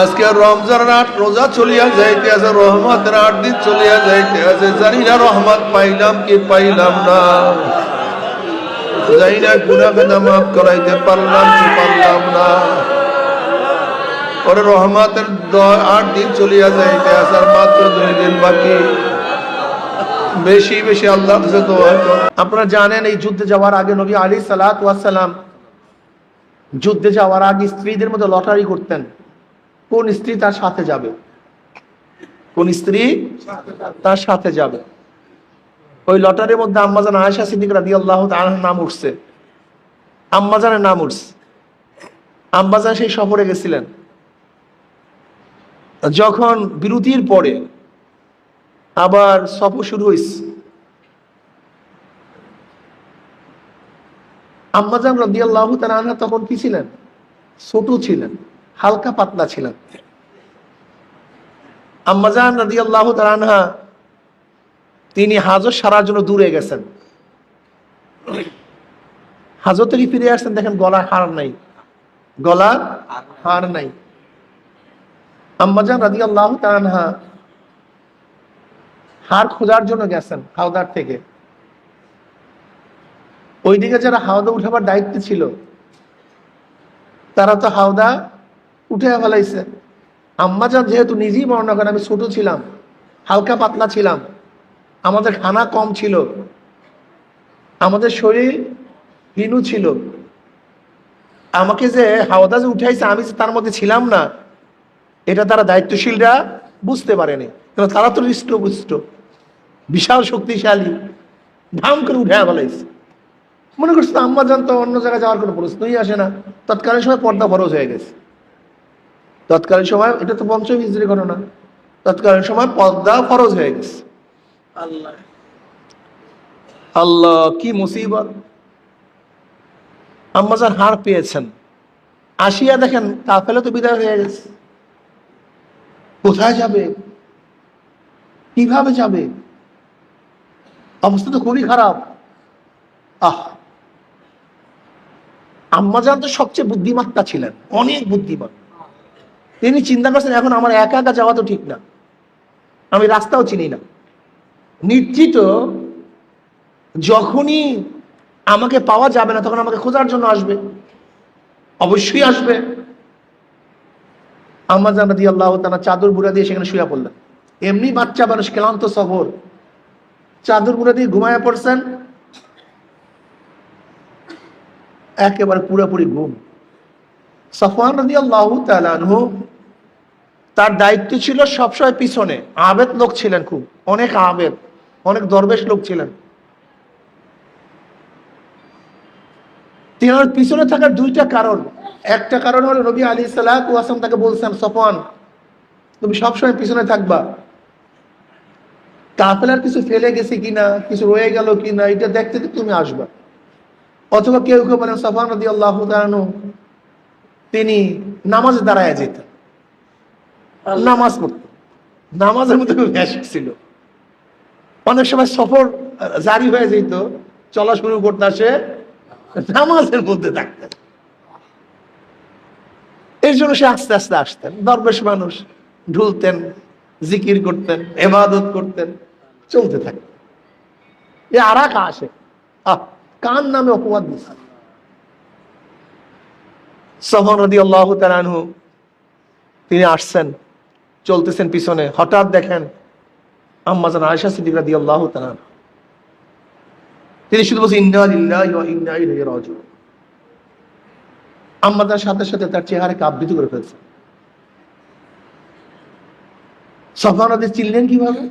আজকে রমজানের আট রোজা চলিয়া যাইতে আছে, রহমতের আট দিন চলিয়া যাইতে আছে। জানি না রহমত পাইলাম কি পাইলাম না। জানি না গুনা বেদা মাফ করাইতে পারলাম কি পারলাম না। ওরে রহমতের আট দিন চলিয়া যাইতে আছে আর মাত্র দুই দিন বাকি। বেশি বেশি আল্লাহ আপনারা জানেন এই যুদ্ধে যাওয়ার আগে নবী আলী সালাত ওয়াসালাম যুদ্ধে যাওয়ার আগে স্ত্রীদের মধ্যে লটারি করতেন। কোন স্ত্রী তার সাথে যাবে? কোন স্ত্রী তার সাথে যাবে? ওই লটারির মধ্যে আম্মাজান আয়েশা সিদ্দিক রাদি আল্লাহ নাম উঠছে। আম্মাজানের নাম উঠছে। আম্মাজান সেই সফরে গেছিলেন। যখন বিরতির পরে আবার সফর শুরু হয়েছে আম্মাজান রদিয়াল্লাহ তাআলা তখন কি ছিলেন? ছোট ছিলেন। হালকা পাতলা ছিলেন আম্মাজান রদিয়াল্লাহ তাআলা তিনি হাজত সারার জন্য দূরে গেছেন। হাজত থেকে ফিরে আসছেন দেখেন গলার হার নাই। গলার হার নাই। আম্মাজান রাদিয়াল্লাহু তাআলা হার খোঁজার জন্য গেছেন হাওদার থেকে। ওইদিকে যারা হাওদা উঠাবার দায়িত্ব ছিল, তারা তো হাওদা উঠে ফেলাইছে। আম্মাজান যেহেতু নিজেই বর্ণনা করেন, আমি ছোট ছিলাম, হালকা পাতলা ছিলাম, আমাদের খানা কম ছিল, আমাদের শরীর হিনু ছিল। আমাকে যে হাওদা যে উঠাইছে, আমি তার মধ্যে ছিলাম না, এটা তারা দায়িত্বশীলরা বুঝতে পারেনি কারণ তারা তো হৃষ্টপুষ্ট, বিশাল শক্তিশালী, ধাম করে উঠে ফেলাইছে। মনে করছে আম্মা জান তো অন্য জায়গায় যাওয়ার কোনো প্রশ্নই আসে না, তৎকালীন সময় পর্দা ফরজ হয়ে গেছে। তৎকালীন সময় এটা তো পঞ্চম হিজড়ি ঘটনা। তৎকালীন সময় পদ্মা ফরজ হয়ে গেছে। আল্লাহ। আল্লাহ কি মুসিবত। আম্মাজান হার পেয়েছেন। আসিয়া দেখেন কাফেলা তো বিদায় হয়ে গেছে। কোথায় যাবে? কীভাবে যাবে? অবস্থা তো খুবই খারাপ। আহ! আম্মাজান তো সবচেয়ে বুদ্ধিমাত্তা ছিলেন অনেক বুদ্ধিমান তিনি চিন্তা করছেন, এখন আমার একা একা যাওয়া তো ঠিক না। আমি রাস্তাও চিনি না। নিশ্চিত যখনই আমাকে পাওয়া যাবে না, তখন আমাকে খোঁজার জন্য আসবে। অবশ্যই আসবে। আমার জানা দিয়ে আল্লাহ তারা চাদর বুড়া দিয়ে সেখানে শুয়ে পড়লেন। এমনি বাচ্চা মানুষ, ক্লান্ত সফর চাদর বুড়া দিয়ে ঘুমায় পড়ছেন। একেবারে পুরোপুরি ঘুম। সফওয়ান রাদি আল্লাহ তালানহু তার দায়িত্ব ছিল সবসময় পিছনে। আবেদ লোক ছিলেন খুব। অনেক আবেদ, অনেক দরবেশ লোক ছিলেন। তিনার পিছনে থাকার দুইটা কারণ। একটা কারণ হলো নবী আলী সালাম তাকে বলছেন, সফওয়ান, তুমি সবসময় পিছনে থাকবা। কাফেলার কিছু ফেলে গেছে কিনা, কিছু রয়ে গেল কিনা, এটা দেখতে দেখতে তুমি আসবা। অথবা কেউ কেউ বলেন সফান রদি আল্লাহ তিনি নামাজে দাঁড়ায় যেতেন। নামাজ পড়তেন নামাজের মধ্যে ব্যাস ছিল। অনেক সময় সফর জারি হয়ে যেত চলা শুরু করতে আসে নামাজের মধ্যে থাকতেন। এর জন্য সে আস্তে আস্তে আসতেন। দরবেশ মানুষ ঢুলতেন, জিকির করতেন, এবাদত করতেন, চলতে থাকতেন। এ আর এক আসে। আহ কান নামে অপবাদ দিচ্ছে সফন রদি আল্লাহ তিনি আসছেন। চলতেছেন পিছনে। হঠাৎ দেখেন আম্মাজান আয়সা সিদ্দিক রাদি আল্লাহ তালান তিনি শুধু সাথে সাথে তার চেহারাকে আবৃত করে ফেলছে চিনলেন কীভাবে?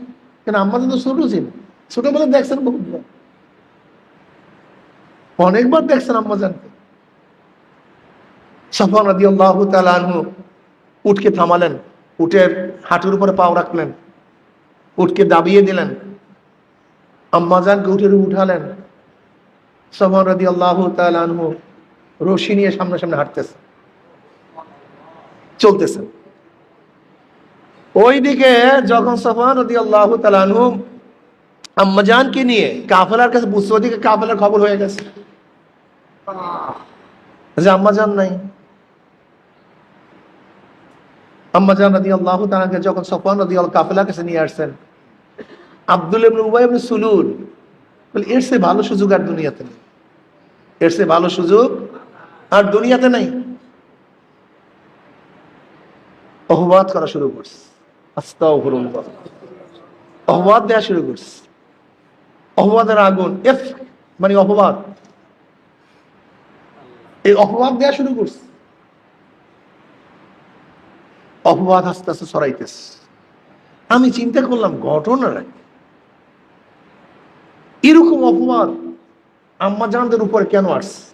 কেন আম্মাজান তো ছোট ছিল ছোটবেলা দেখছেন বহুবার অনেকবার দেখছেন আম্মাজানকে সফান রাদি আল্লাহ তালানহু উঠকে থামালেন। উটের হাঁটুর উপরে পাও রাখলেন। উঠকে দাবিয়ে দিলেন। আম্মাজানকে উঠে উঠালেন। রাদি আল্লাহ তালানহু রশি নিয়ে সামনে সামনে হাঁটতেছে। চলতেছেন ওইদিকে যখন সফান রদি আল্লাহ তালানহু আম্মাজানকে নিয়ে কাফেলার কাছে বুঝতে ওদিকে কাফেলার খবর হয়ে গেছে। যে আম্মাজান নাই। আম্মা জান রাদি আল্লাহ যখন সফওয়ান রাদি আল কাফেলার কাছে নিয়ে আসছেন, আব্দুল বলে, এর সে ভালো সুযোগ আর দুনিয়াতে নেই। এর সে ভালো সুযোগ আর দুনিয়াতে নাই। অহবাদ করা শুরু করছে। অপবাদ দেওয়া শুরু করছে। অপবাদের আগুন, এফ মানে অপবাদ। এই অপবাদ দেওয়া শুরু করছে। অপবাদ আস্তে আস্তে ছড়াইতেছে। আমি চিন্তা করলাম, ঘটনাটা কি? এরকম অপবাদ আম্মা উপরে কেন আসছে?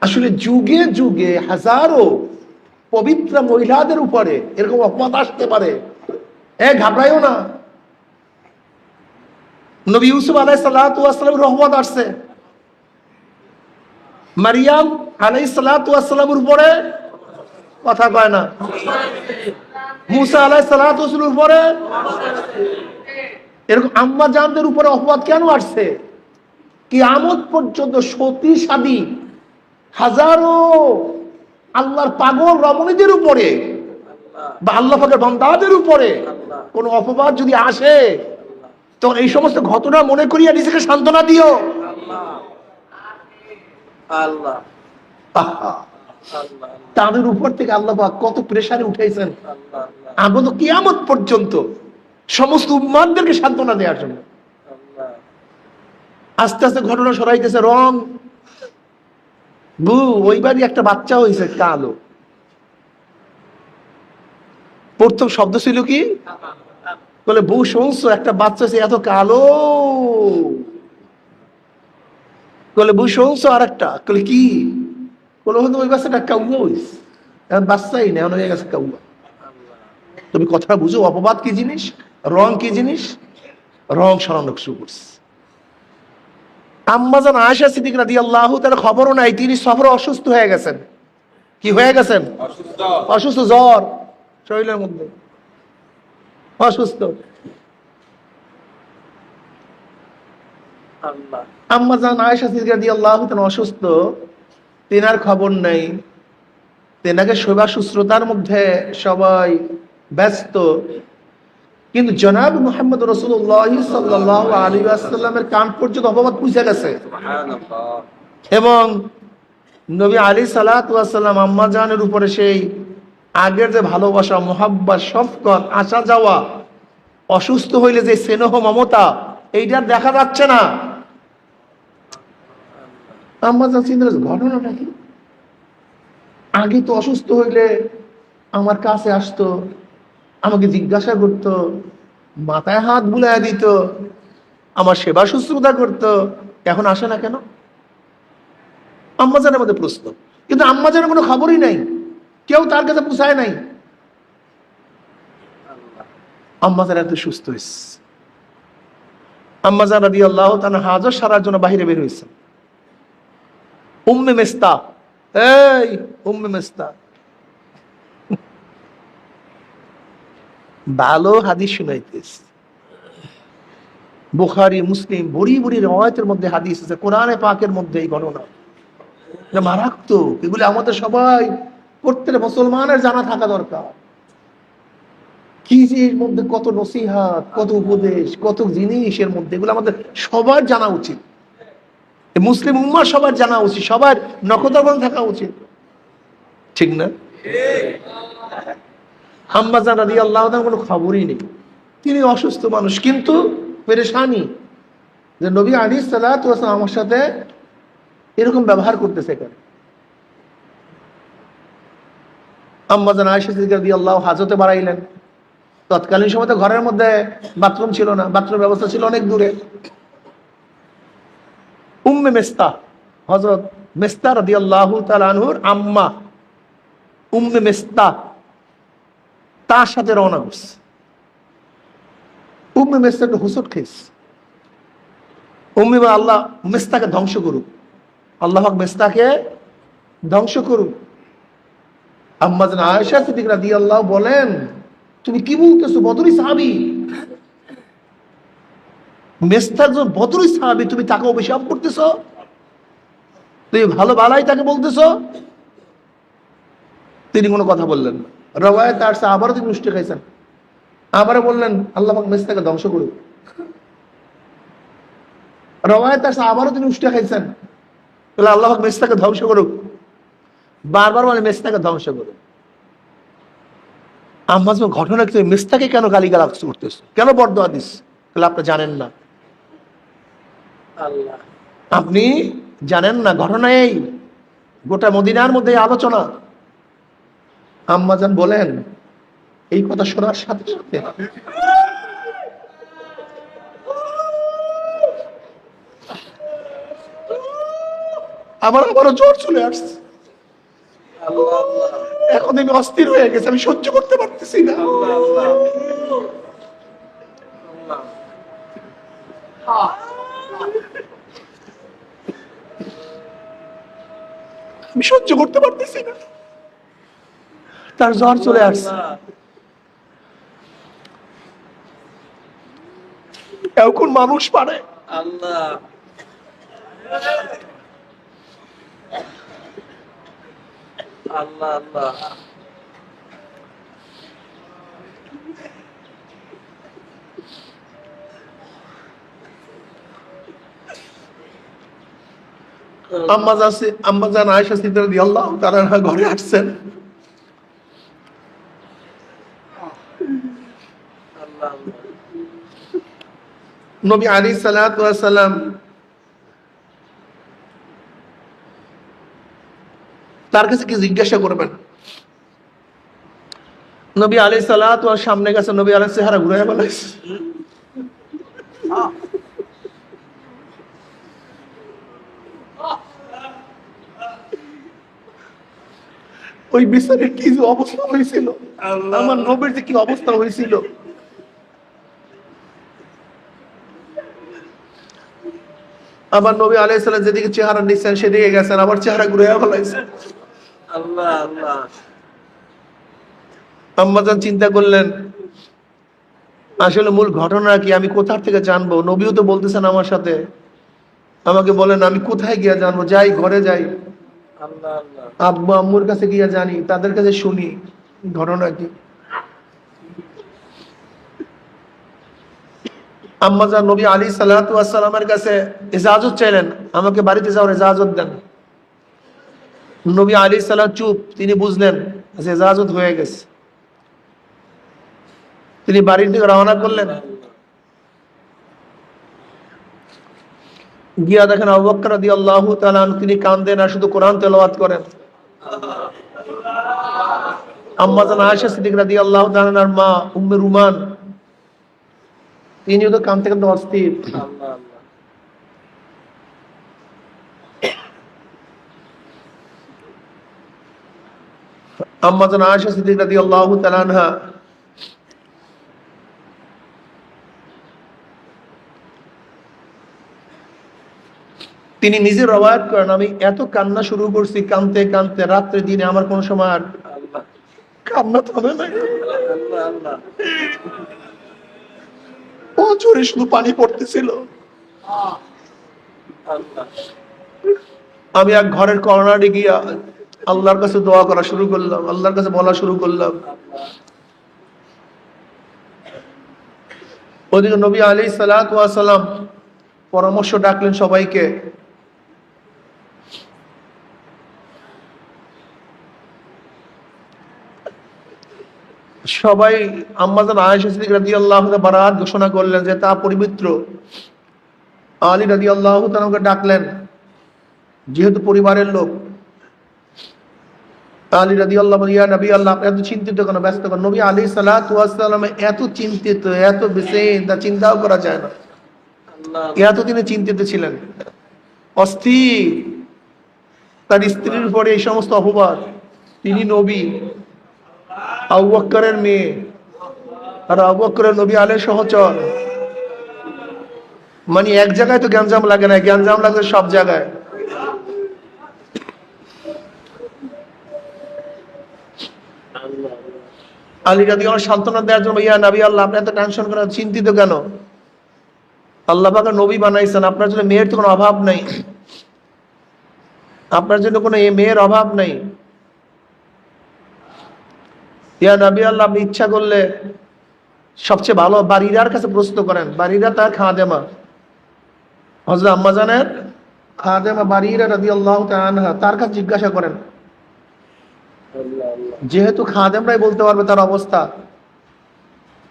আসলে যুগে যুগে হাজারো পবিত্র মহিলাদের উপরে এরকম অপবাদ আসতে পারে। এ, ঘাবড়াইও না। নবী ইউসুফ আলাই সাল্লাহামের রহমত আসছে। মারিয়াম আলাই সাল্লাহামের উপরে কথা কয় না। মুসা আলাই সাল্লাহামের উপরে এরকম আম্মা জানদের উপরে অপবাদ কেন আসছে? কি আমদ পর্যন্ত সতী সাদী হাজারো আল্লাহর পাগল রমণীদের উপরে বা আল্লাহ পাকের বান্দাদের উপরে কোন অপবাদ যদি আসে তখন এই সমস্ত ঘটনা মনে করিয়া নিজেকে সান্ত্বনা দিও। আল্লাহ। আল্লাহ তাদের উপর থেকে আল্লাহ কত আল্লাহ আমরা তো কিয়ামত পর্যন্ত সমস্ত উম্মাদদেরকে সান্ত্বনা দেওয়ার জন্য। আস্তে আস্তে ঘটনা সরাইতেছে, রং। বু ওইবারই একটা বাচ্চা হয়েছে কালো। প্রথম শব্দ ছিল কি? বলে, বউ, শুনছো, একটা বাচ্চা এত কালো। বলে, বউ, শুনছো আর একটা কি? বলে হয়তো ওই বাচ্চাটা কাউয়া হয়েছে এখন বাচ্চাই না হয়ে গেছে কাউয়া। তুমি কথা বুঝো অপবাদ কি জিনিস? রং কি জিনিস? রং সরানো শুরু করছে আম্মাজান আয়সা সিদ্দিক রাদি আল্লাহ তার খবরও নাই তিনি সফরে অসুস্থ হয়ে গেছেন। কি হয়ে গেছেন? অসুস্থ। জ্বর। শরীরের মধ্যে। অসুস্থ। আম্মাজান আয়সা সিদ্দিক রাদি আল্লাহ তার অসুস্থ। তেনার খবর নাই। তেনাকে সেবা শুশ্রূতার মধ্যে সবাই ব্যস্ত। কিন্তু জনাব মোহাম্মদ রসুল্লাহ সাল্লাহ আলী আসাল্লামের কান পর্যন্ত অপবাদ পুষে গেছে। এবং নবী আলী সালাতাম আম্মা জানের উপরে সেই আগের যে ভালোবাসা মোহাব্বা শফকত আসা যাওয়া অসুস্থ হইলে যে স্নেহ মমতা এইটার দেখা যাচ্ছে না। ঘটনাটা কি আগে তো অসুস্থ হইলে আমার কাছে আসতো, আমাকে জিজ্ঞাসা করতো, মাথায় হাত বুলাইয়া দিত, আমার সেবা শুশ্রূষা করতো, এখন আসে না কেন? আম্মাজানের মধ্যে প্রশ্ন। কিন্তু আম্মাজানের কোনো খবরই নাই, কেউ তার কাছে পুষায় নাই। আম্মাজান এত সুস্থ হয়েছে আম্মাজান রাদি আল্লাহ তার হাজর সারার জন্য বাহিরে বের হয়েছে উম্মে মেস্তা এই উম্মে মেস্তা ভালো হাদিস শুনাইতেস বুখারি, মুসলিম, বড়ি বড়ি রওয়ায়তের মধ্যে হাদিস আছে, কোরআনে পাকের মধ্যে এই ঘটনা এটা মারাত্মক, এগুলি আমাদের সবাই, প্রত্যেক মুসলমানের জানা থাকা দরকার। কি যে এর মধ্যে কত নসিহাত, কত উপদেশ, কত জিনিস এর মধ্যে, এগুলো আমাদের সবার জানা উচিত। মুসলিম উম্মার সবার জানা উচিত, সবার নখদর্পণ থাকা উচিত। ঠিক না? হাম্মাজান আলী আল্লাহ কোনো খবরই নেই। তিনি অসুস্থ মানুষ, কিন্তু পেরেশানি যে নবী আলী সাল্লাহ আমার সাথে এরকম ব্যবহার করতেছে এখানে আম্মাজান আয়সা আল্লাহ হাজতে বাড়াইলেন তৎকালীন সময় তো ঘরের মধ্যে বাথরুম ছিল না বাথরুম ব্যবস্থা ছিল অনেক দূরে। উম্মে মেস্তা হজরত মেস্তা রদি আল্লাহ তালানহুর আম্মা উম্মে মেস্তা, তার সাথে রওনা করছে। উম্মে মেস্তা একটু হুসট খেয়েছে। উম্মে বা আল্লাহ মেস্তাকে ধ্বংস করুক। আল্লাহ মেস্তাকে ধ্বংস করুক। আম্মাজান আয়েশা সিদ্দিক রাদিয়াল্লাহু বলেন, তুমি কি বলতেছো? বদরি সাহাবী মেস্তা একজন বদরি সাহাবী, তুমি তাকে অভিশাপ করতেছো? তুমি ভালো বালাই তাকে বলতেছো? তিনি কোনো কথা বললেন না। রবায়ত আসছে আবারও তিনি উষ্টে খাইছেন আবারও বললেন, আল্লাহ পাক মেসটাকে ধ্বংস করুক। রবায়ত আসছে আবারও তিনি উষ্টে খাইছেন বলে আল্লাহ পাক মেসটাকে ধ্বংস করুক। বারবার মানে মেসটাকে ধ্বংস করুক। যখন ঘটনা কি? মেস্তাকে কেন গালিগালাজ করতেছ? কেন বর্দোয়া দিস? তাহলে আপনি জানেন না। আপনি জানেন না ঘটনা এই। গোটা মদিনার মধ্যে আলোচনা। আম্মাজান বলেন এই কথা শোনার সাথে সাথে আমার আবারও জ্বর চলে আসছে। আল্লাহ আল্লাহ এখন আমি অস্থির হয়ে গেছে আমি সহ্য করতে পারতেছি না। আল্লাহ আল্লাহ আল্লাহ আমি সহ্য করতে পারতেছি না। তার জ্বর চলে আসছে। এখন মানুষ পারে। আল্লাহ। আল্লাহ আল্লাহ। আম্মাজান আয়েশা সিদ্দিকা রাদিয়াল্লাহু তাআলা আনহা ঘরে আসছেন। নবী আলী সালাম তার কাছে কি জিজ্ঞাসা করবেন? নবী আলী সালাত সামনে গেছে নবী আলী চেহারা ঘুরে বেলাইছে ওই বিচারের কি যে অবস্থা হয়েছিল? আমার নবীর যে কি অবস্থা হয়েছিল? আমার নবী আলাইসাল্লাম যেদিকে চেহারা নিচ্ছেন সেদিকে গেছেন আবার চেহারা ঘুরে ফেলাইছেন। আল্লাহ আল্লাহ। আম্মাজান চিন্তা করলেন আসলে মূল ঘটনা কি? আমি কোথার থেকে জানব? নবীও তো বলতেছেন আমার সাথে। আমাকে বলেন আমি কোথায় গিয়া জানব? যাই ঘরে যাই। আব্বু আম্মুর কাছে গিয়া জানি তাদের কাছে শুনি ঘটনা কি? আম্মাজান নবী আলী সাল্লামের কাছে ইজাজত চাইলেন আমাকে বাড়িতে যাওয়ার ইজাজত দেন। নবী আলী সাল্লাহ চুপ তিনি বুঝলেন যে ইজাজত হয়ে গেছে। তিনি বাড়ির দিকে রওনা করলেন। গিয়া দেখেন রাদিয়াল্লাহু তাআলা তিনি কান্দেন আর শুধু কোরআন তেলাওয়াত করেন। আম্মা জান সিদ্দিক রাদিয়াল্লাহু তাআলা আনহার মা উম্মে রুমান তো কাঁদতে কাঁদতে অস্থির। আল্লাহ আল্লাহ আম্মা জান আয়েশা সিদ্দিক রাদিয়াল্লাহু তাআলা আনহা তিনি নিজে রবায়াত করেন, আমি এত কান্না শুরু করছি, কানতে কানতে, রাত্রে দিনে আমার কোনো সময় আর কান্না থামে আল্লাহ ও জোরে শুধু পানি পড়তেছিল। আমি এক ঘরের কর্নারে গিয়া আল্লাহর কাছে দোয়া করা শুরু করলাম, আল্লাহর কাছে বলা শুরু করলাম। ওদিকে নবী আলী সালাম পরামর্শ ডাকলেন সবাইকে সবাই আম্মাজান আয়েশা সিদ্দিক রাদিয়াল্লাহু তাআলা বারাত ঘোষণা করলেন যে তা পবিত্র আলী রাজি আল্লাহ তাআলাকে ডাকলেন যেহেতু পরিবারের লোক। আলী রাদি আল্লাহ ইয়া নবী আল্লাহ এত চিন্তিত কেন? ব্যস্ত কেন? নবী আলী সালাম এত চিন্তিত এত বেসেন তা চিন্তাও করা যায় না। এত তিনি চিন্তিত ছিলেন। অস্থির। তার স্ত্রীর উপরে এই সমস্ত অপবাদ। তিনি নবী। আবু মেয়ে আর আবু নবী আলের সহচর। মানে এক জায়গায় তো গ্যাঞ্জাম লাগে না, গ্যাঞ্জাম লাগে সব জায়গায়। আলী রাদি আমার সান্ত্বনা দেওয়ার জন্য, ইয়া নবী আল্লাহ, আপনি এত টেনশন করেন চিন্তিত কেন? আল্লাহ পাকে নবী বানাইছেন, আপনার জন্য মেয়ের তো কোনো অভাব নাই। আপনার জন্য কোনো মেয়ের অভাব নাই। ইয়া নবী আল্লাহ আপনি ইচ্ছা করলে সবচেয়ে ভালো বাড়িরার কাছে প্রশ্ন করেন বাড়িরা তার খাদেমা। হজরত আম্মাজানের খাদেমা বাড়িরা রাদি আল্লাহ তার কাছে জিজ্ঞাসা করেন। যেহেতু খাদেমরাই বলতে পারবে তার অবস্থা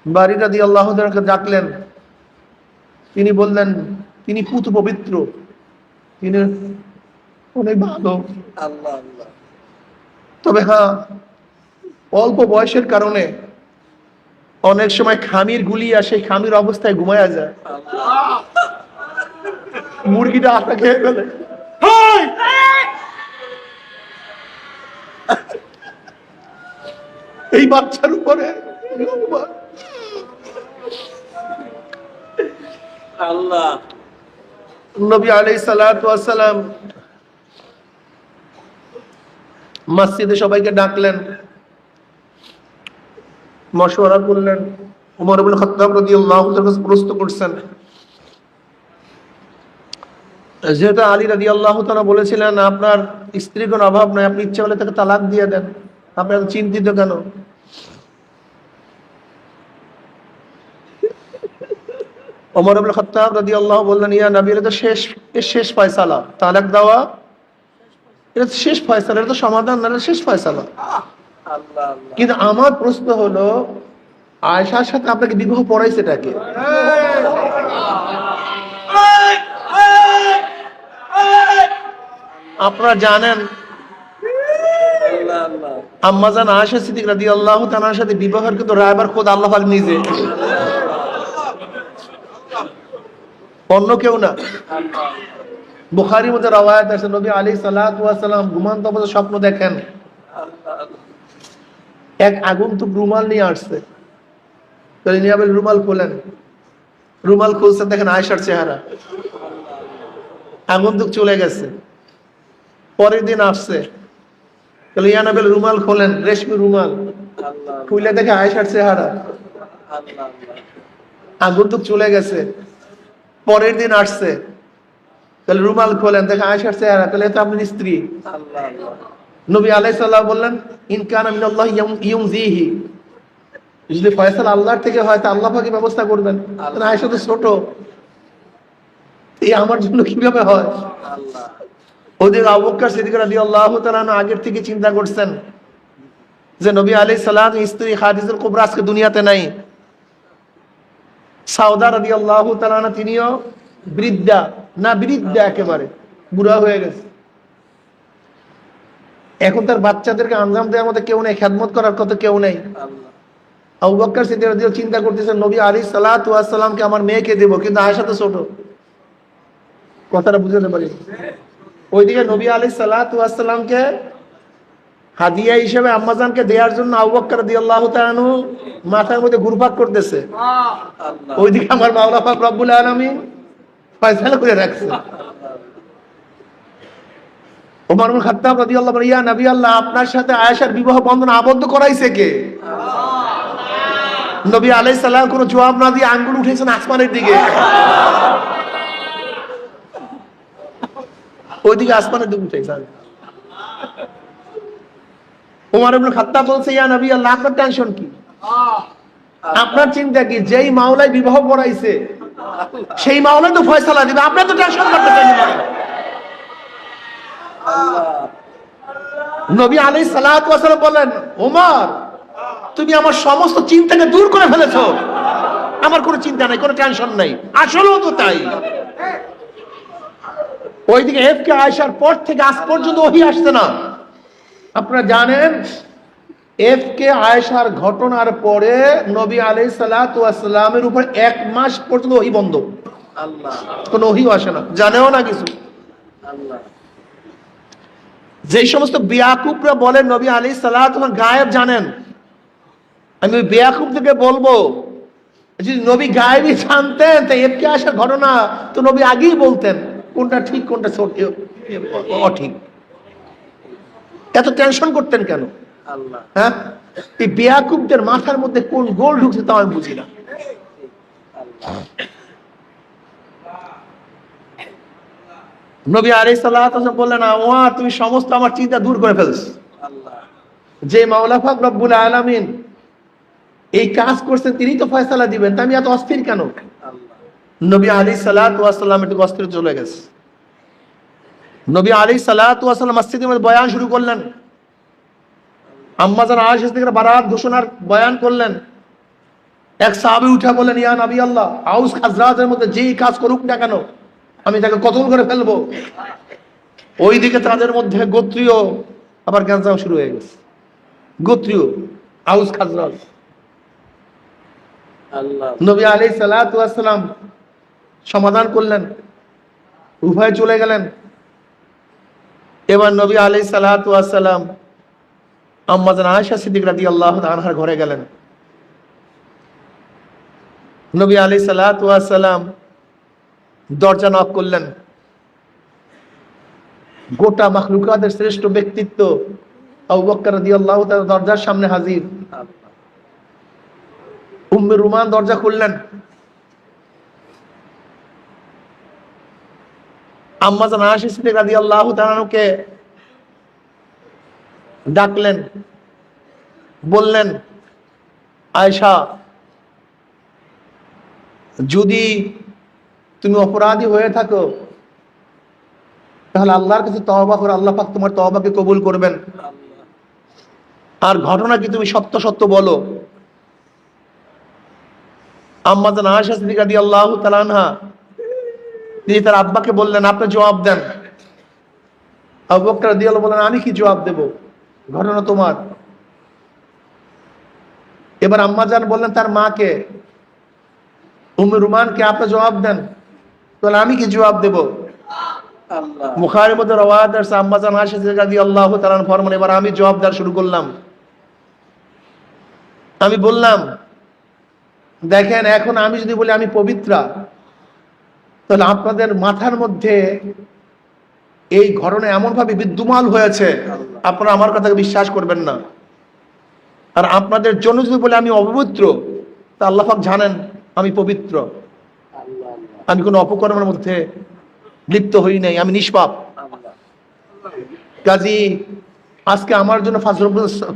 বাড়িরা দিয়ে আল্লাহ ডাকলেন। তিনি বললেন তিনি পুত পবিত্র তিনি অনেক ভালো। আল্লাহ আল্লাহ। তবে হ্যাঁ অল্প বয়সের কারণে অনেক সময় খামির গুলি আসে খামির অবস্থায় ঘুমায়া যায়। মুরগিটা আটা খেয়ে ফেলে। এই বাচ্চার উপরে আল্লাহ। নবী আলাই সালাম। মসজিদে সবাইকে ডাকলেন। মশওয়ারা করলেন উমর ইবনে খাত্তাব রাদিয়াল্লাহু তাআলা কাছে প্রশ্ন করছেন। যেহেতু আলী রাদিয়াল্লাহু তাআলা বলেছিলেন, আপনার স্ত্রীর কোনো অভাব নাই, আপনি ইচ্ছা হলে তাকে তালাক দিয়ে দেন। আপনি এত চিন্তিত কেন? ওমর ইবনে খাত্তাব রাদিয়াল্লাহু বললেন, ইয়া নবী, এটা তো শেষ শেষ ফয়সালা। তালাক দেওয়া, এটা শেষ ফয়সালা, এটা তো সমাধান, না শেষ ফয়সালা? আল্লাহ আল্লাহ কিন্তু আমার প্রশ্ন হলো আয়সার সাথে আপনাকে বিবাহ পড়াইছেটাকে আপনারা জানেন আল্লাহ আল্লাহ আম্মাজান আয়েশা সিদ্দিক রাদিয়াল্লাহু তাআলার সাথে বিবাহের কিন্তু রায়বার খোদ আল্লাহ নিজে। অন্য কেউ না। আল্লাহ বুখারীর মধ্যে রওয়ায়াত আছে নবী ওয়াস সালাম ঘুমান্ত স্বপ্ন দেখেন। আল্লাহ এক আগন্তুক রুমাল নিয়ে আসছে। তাহলে নিয়ে আবার রুমাল খোলেন। রুমাল খুলছেন, দেখেন আয়সার চেহারা। আগন্তুক চলে গেছে। পরের দিন আসছে। তাহলে ইয়ানাবেল রুমাল খোলেন, রেশমি রুমাল। খুলে দেখে আয়সার চেহারা। আগন্তুক চলে গেছে। পরের দিন আসছে। তাহলে রুমাল খোলেন, দেখে আয়সার চেহারা। তাহলে তো আপনার স্ত্রী। নবী আলাইসাল্লাহ বললেন ইনকান আমিনাল্লাহ ইউমজিহি যদি ফয়সাল আল্লাহর থেকে হয়, তা আল্লাহ পাকে ব্যবস্থা করবেন। আয়সা তো ছোট। এই আমার জন্য কীভাবে হয়? আল্লাহ আবুক্কার সিদ্দিক রাদিয়াল্লাহু তাআলা আগের থেকে চিন্তা করছেন যে নবী আলাইহিস সালাম স্ত্রী খাদিজাতুল কুবরা আজকে দুনিয়াতে নাই। সাউদা রাদিয়াল্লাহু তাআলা আনহা তিনিও বৃদ্ধা, না বৃদ্ধা একেবারে, বুড়া হয়ে গেছে। এখন তার বাচ্চাদেরকে আঞ্জাম দেওয়ার মতো কেউ নেই খেদমত করার কত কেউ নেই। আবু বকর সিদ্দিক চিন্তা করতেছেন নবী আলাইহিস সালাতু ওয়াস আমার মেয়েকে দেব কিন্তু আয়েশা তো ছোট। কথাটা বুঝতে পারি। ওইদিকে নবী আলাইহিস সালাতু ওয়াস হাদিয়া হিসেবে আম্মাজানকে দেওয়ার জন্য আবু বকর রাদিয়াল্লাহু তাআলা আনহু মাথার মধ্যে ঘুরপাক করতেছে। ওইদিকে আমার মাওলা পাক রব্বুল আলামিন ফয়সালা করে রাখছে। ওমর খাত্তাব আনহু ইয়া নবী আল্লাহ আপনার সাথে আয়েশার বিবাহ বন্ধন আবদ্ধ করাইছে কে? নবী আলাইহিস সালাম কোনো জবাব না দিয়ে আঙ্গুল উঠেছেন আসমানের দিকে। ওইদিকে আসমানের দিকে উঠেছেন। ওমর ইবনে খাত্তাব বলছে ইয়া নবী আল্লাহ আপনার টেনশন কি? আপনার চিন্তা কি যেই মাওলায় বিবাহ পড়াইছে সেই মাওলা তো ফয়সালা দিবে আপনার তো টেনশন করতেছেন না আল্লাহ নবী সালাতু সালাম বললেন ওমর তুমি আমার সমস্ত চিন্তাকে দূর করে ফেলেছো। আমার কোনো চিন্তা নাই কোনো টেনশন নাই। আসলেও তো তাই। ওইদিকে এফকে আয়সার পর থেকে আজ পর্যন্ত ওহি আসছে না। আপনারা জানেন এফকে আয়েশার ঘটনার পরে নবী আলাই সালামের উপর এক মাস পর্যন্ত ওহি বন্ধ। আল্লাহ। কোনো ওহিও আসে না। জানেও না কিছু। আল্লাহ। যেই সমস্ত বিয়াকুবরা বলেন নবী আলী সালাহ গায়েব জানেন। আমি ওই বেয়াকুবদেরকে বলব যদি নবী গায়েবই জানতেন তাই এফকে আসার ঘটনা? তো নবী আগেই বলতেন কোনটা ঠিক কোনটা অঠিক। এত টেনশন করতেন কেন? আল্লাহ। হ্যাঁ? এই বেয়াকুবদের মাথার মধ্যে কোন গোল ঢুকছে তাও আমি বুঝি না। নবী আলী সাল্লাহ বললেন আমার তুমি সমস্ত আমার চিন্তা দূর করে ফেলছ। যে মাওলাফাক রব্বুল আলামিন এই কাজ করছেন তিনি তো ফয়সালা দিবেন। তা আমি এত অস্থির কেন? নবী আলী সালাতাম একটু অস্থির চলে গেছে। নবী আলী সালাতাম মসজিদের মধ্যে বয়ান শুরু করলেন। আম্মাজান আয়েশা থেকে বারাত ঘোষণার বয়ান করলেন। এক সাহাবী উঠা বললেন ইয়া নবী আল্লাহ আউস খাজরাতের মধ্যে যেই কাজ করুক না কেন আমি তাকে কতল করে ফেলব? ওইদিকে তাদের মধ্যে গোত্রীয় আবার গ্যাঞ্জাম শুরু হয়ে গেছে। গোত্রীয় আউস আল্লাহ। নবী আলী সালাতাম সমাধান করলেন উভয়ে চলে গেলেন। এবার নবী আলী সালাতাম আম্মাজান আয়সা সিদ্দিক রাদি আল্লাহ আনহার ঘরে গেলেন। নবী আলী সালাতাম দরজা নক করলেন। গোটা মাখলুকাদের শ্রেষ্ঠ ব্যক্তিত্ব দরজার সামনে হাজির। উম্মে রুমান দরজা খুললেন। ডাকলেন, বললেন, আয়েশা, যদি তুমি অপরাধী হয়ে থাকো। তাহলে আল্লাহর কাছে তওবা করে আল্লাহ পাক তোমার তওবাকে কবুল করবেন। আর ঘটনা কি তুমি সত্য সত্য বলো? তিনি তার আব্বাকে বললেন, আপনি জবাব দেন। বললেন, আমি কি জবাব দেব? ঘটনা তোমার। এবার আম্মাজান বললেন, তার মাকে, উম্মে রুমানকে আপনি জবাব দেন। তাহলে আমি কি জবাব দেব? আল্লাহ। মুখারের মধ্যে আছে আম্মাজান সিদ্দিকা রাদিয়াল্লাহু তাআলা আনহা ফরমান এবার আমি জবাব দেওয়া শুরু করলাম। আমি বললাম দেখেন এখন আমি যদি বলি আমি পবিত্রা তাহলে আপনাদের মাথার মধ্যে এই ঘটনা এমনভাবে বিদ্যমান হয়েছে আপনারা আমার কথাকে বিশ্বাস করবেন না। আর আপনাদের জন্য যদি বলে আমি অপবিত্র তা আল্লাহাক জানেন আমি পবিত্র। আল্লাহ আমি কোনো অপকর্মের মধ্যে লিপ্ত হই নাই, আমি নিষ্পাপ। কাজী, আজকে আমার জন্য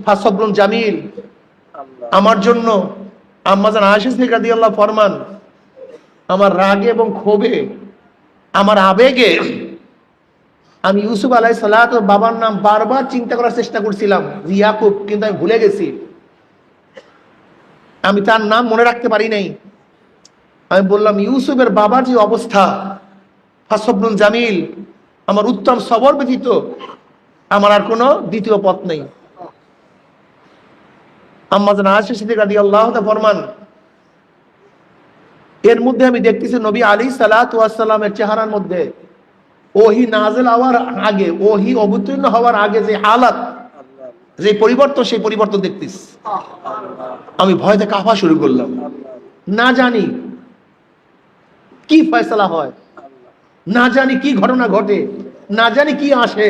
ফাসবরুল জামিল, আমার জন্য আম্মাজান আশিস রাদি আল্লাহ ফরমান, আমার রাগে এবং ক্ষোভে, আমার আবেগে, আমি ইউসুফ আলাই সালাত বাবার নাম বারবার চিন্তা করার চেষ্টা করছিলাম ইয়াকুব, কিন্তু আমি ভুলে গেছি। আমি তার নাম মনে রাখতে পারি নাই। আমি বললাম, ইউসুফের বাবার যে অবস্থা ফাসবনুল জামিল, আমার উত্তম সবর ব্যতীত আমার আর কোনো দ্বিতীয় পথ নেই। আম্মাজান আয়েশা সিদ্দিকা রাদিয়াল্লাহু তাআলা ফরমান, এর মধ্যে আমি দেখতেছি নবী আলী সালাতু ওয়াসসালামের চেহারার মধ্যে ওহি নাজেল হওয়ার আগে, ওহি অবতীর্ণ হওয়ার আগে যে হালাত, যে পরিবর্তন, সেই পরিবর্তন আল্লাহ আমি ভয়তে কাঁপা শুরু করলাম। না জানি কি ফয়সালা হয়? না জানি কি ঘটনা ঘটে, না জানি কি আসে।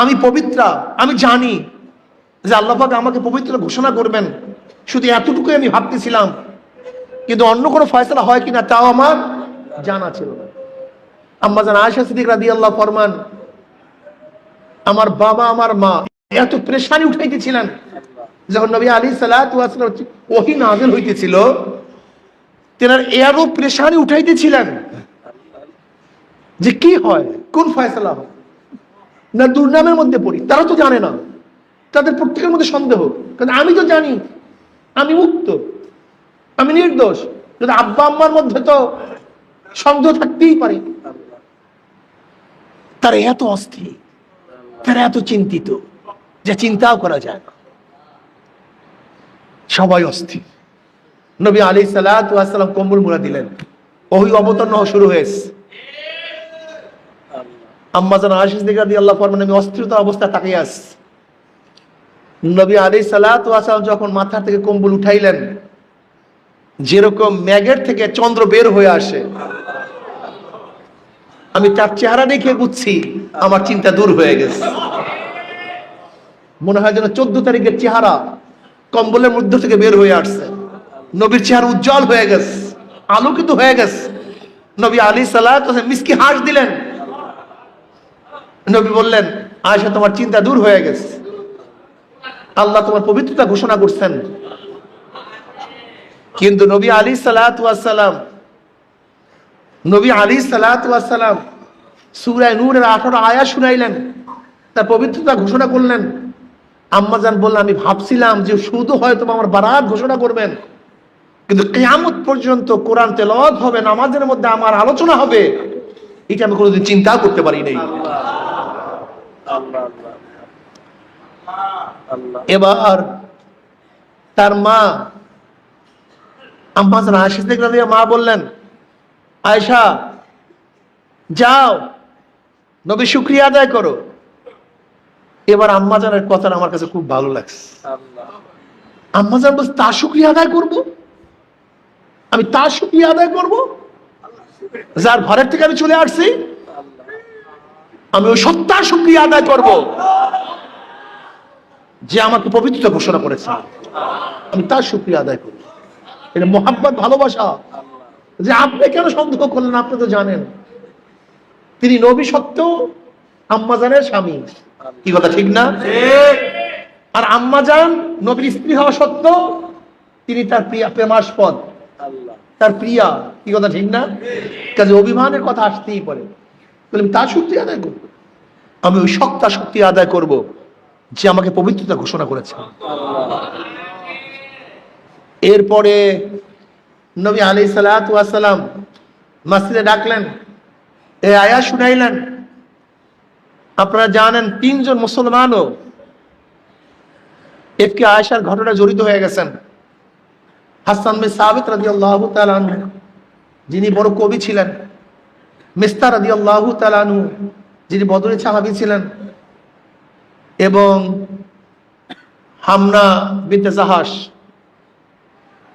আমি পবিত্রা, আমি জানি যে আল্লাহ আমাকে পবিত্র ঘোষণা করবেন। শুধু এতটুকুই আমি ভাবতেছিলাম। কিন্তু অন্য কোনো ফয়সলা হয় কিনা তাও আমার জানা ছিল আম্মা জান আয়সা সিদ্দিক রাদি আল্লাহ ফরমান, আমার বাবা, আমার মা এত প্রেশানি উঠাইতেছিলেন, যখন নবী আলী সালাত ওহি নাজেল হইতেছিল তেনার এরও প্রেশানি উঠাইতেছিলেন। যে কি হয়? কোন ফয়সলা হয়? না দুর্নামের মধ্যে পড়ি। তারা তো জানে না। তাদের প্রত্যেকের মধ্যে সন্দেহ। কারণ আমি তো জানি। আমি মুক্ত। আমি নির্দোষ। যদি আব্বা আম্মার মধ্যে তো সন্দেহ থাকতেই পারে। তারা এত অস্থির। তারা এত চিন্তিত। যে চিন্তাও করা যায় না। সবাই অস্থির। নবী আলী সালাম কম্বল মুড়া দিলেন। ওই অবতরণ শুরু হয়েছে। আম্মাজান আশিস দিকে দিয়ে আল্লাহ ফরমান আমি অস্থিরতা অবস্থা তাকিয়ে আস নবী আলী সালাম যখন মাথা থেকে কম্বল উঠাইলেন, যেরকম ম্যাগের থেকে চন্দ্র বের হয়ে আসে, আমি তার চেহারা দেখে বুঝছি আমার চিন্তা দূর হয়ে গেছে। মনে হয় যেন চোদ্দ তারিখের চেহারা কম্বলের মধ্যে থেকে বের হয়ে আসছে। নবীর চেহারা উজ্জ্বল হয়ে গেছে, আলোকিত হয়ে গেছে। নবী আলী সালাত মিসকি হাস দিলেন। নবী বললেন আয়সা তোমার চিন্তা দূর হয়ে গেছে। আল্লাহ তোমার পবিত্রতা ঘোষণা করছেন। কিন্তু নবী আলী সালাম নবী আলী সালাম সুরায় নূরের আঠারো আয়া শুনাইলেন, তার পবিত্রতা ঘোষণা করলেন। আম্মাজান বললেন, আমি ভাবছিলাম যে শুধু হয়তো আমার বারাত ঘোষণা করবেন। কিন্তু কেয়ামত পর্যন্ত কোরআন তেলাওয়াত হবে, নামাজের মধ্যে আমার আলোচনা হবে, এটা আমি কোনোদিন চিন্তা করতে পারি নাই। এবার তার মা দেখলাম মা বললেন আয়সা যাও, নবী শুক্রিয়া আদায় করো। এবার আম্মাজানের কথাটা আমার কাছে খুব ভালো লাগছে। আম্মাজান বলছে তার শুক্রিয়া আদায় করব? আমি তার শুক্রিয়া আদায় করব। যার ঘরের থেকে আমি চলে আসছি, আমি ওই সত্তার শুক্রিয়া আদায় করব। যে আমাকে পবিত্রতা ঘোষণা করেছে। আমি তার শুক্রিয়া আদায় করব। এটা মোহাম্মত ভালোবাসা। যে আপনি কেন সন্দেহ করলেন, আপনি তো জানেন। তিনি নবী সত্ত্বেও আম্মাজানের স্বামী। কি কথা, ঠিক না? আর আম্মাজান নবীর স্ত্রী হওয়া সত্ত্বেও তিনি তার প্রিয়া, প্রেমাস্পদ। তার প্রিয়া, কি কথা, ঠিক না? কাজে অভিমানের কথা আসতেই পারে। বললাম তার শক্তি আদায় করব। আমি ওই সত্তা শক্তি আদায় করব যে আমাকে পবিত্রতা ঘোষণা করেছে। এরপরে নবী আলি সালাম মাসিদে ডাকলেন, এ আয়া শুনাইলেন আপনারা জানেন তিনজন মুসলমানও এফকে আয়সার ঘটনা জড়িত হয়ে গেছেন। হাসান বিন সাবিত রাদিয়াল্লাহু তাআলা আনহু, যিনি বড় কবি ছিলেন। মিস্তা রাদিয়াল্লাহু তাআলা তালানু যিনি বদরের সাহাবী ছিলেন। এবং হামনা বিনতে জাহাস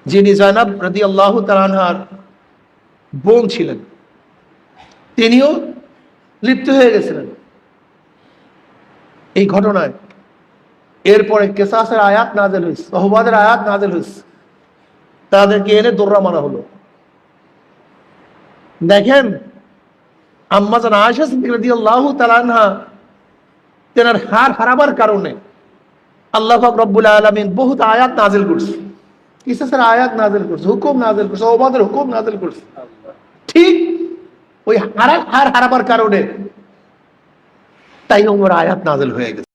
যিনি জয়নাব রাদিয়াল্লাহু তাআলা আনহার বোন ছিলেন। তিনিও লিপ্ত হয়ে গেছিলেন এই ঘটনায়। এরপরে কেসাসের আয়াত নাজেল হয়েছে, সহবাদের আয়াত নাজেল হয়েছে। তাদেরকে এনে দৌড়া মারা হলো। দেখেন তেনার হার হারাবার কারণে আল্লাহ রব্বুল আলামিন বহুত আয়াত নাজিল করছে। আয়াত নাজিল করছে? হুকুম নাজিল করছে, ওবাদের হুকুম নাজিল করছে। ঠিক ওই হারা হার হারাবার কারণে তাই ওমর আয়াত নাজিল হয়ে গেছে।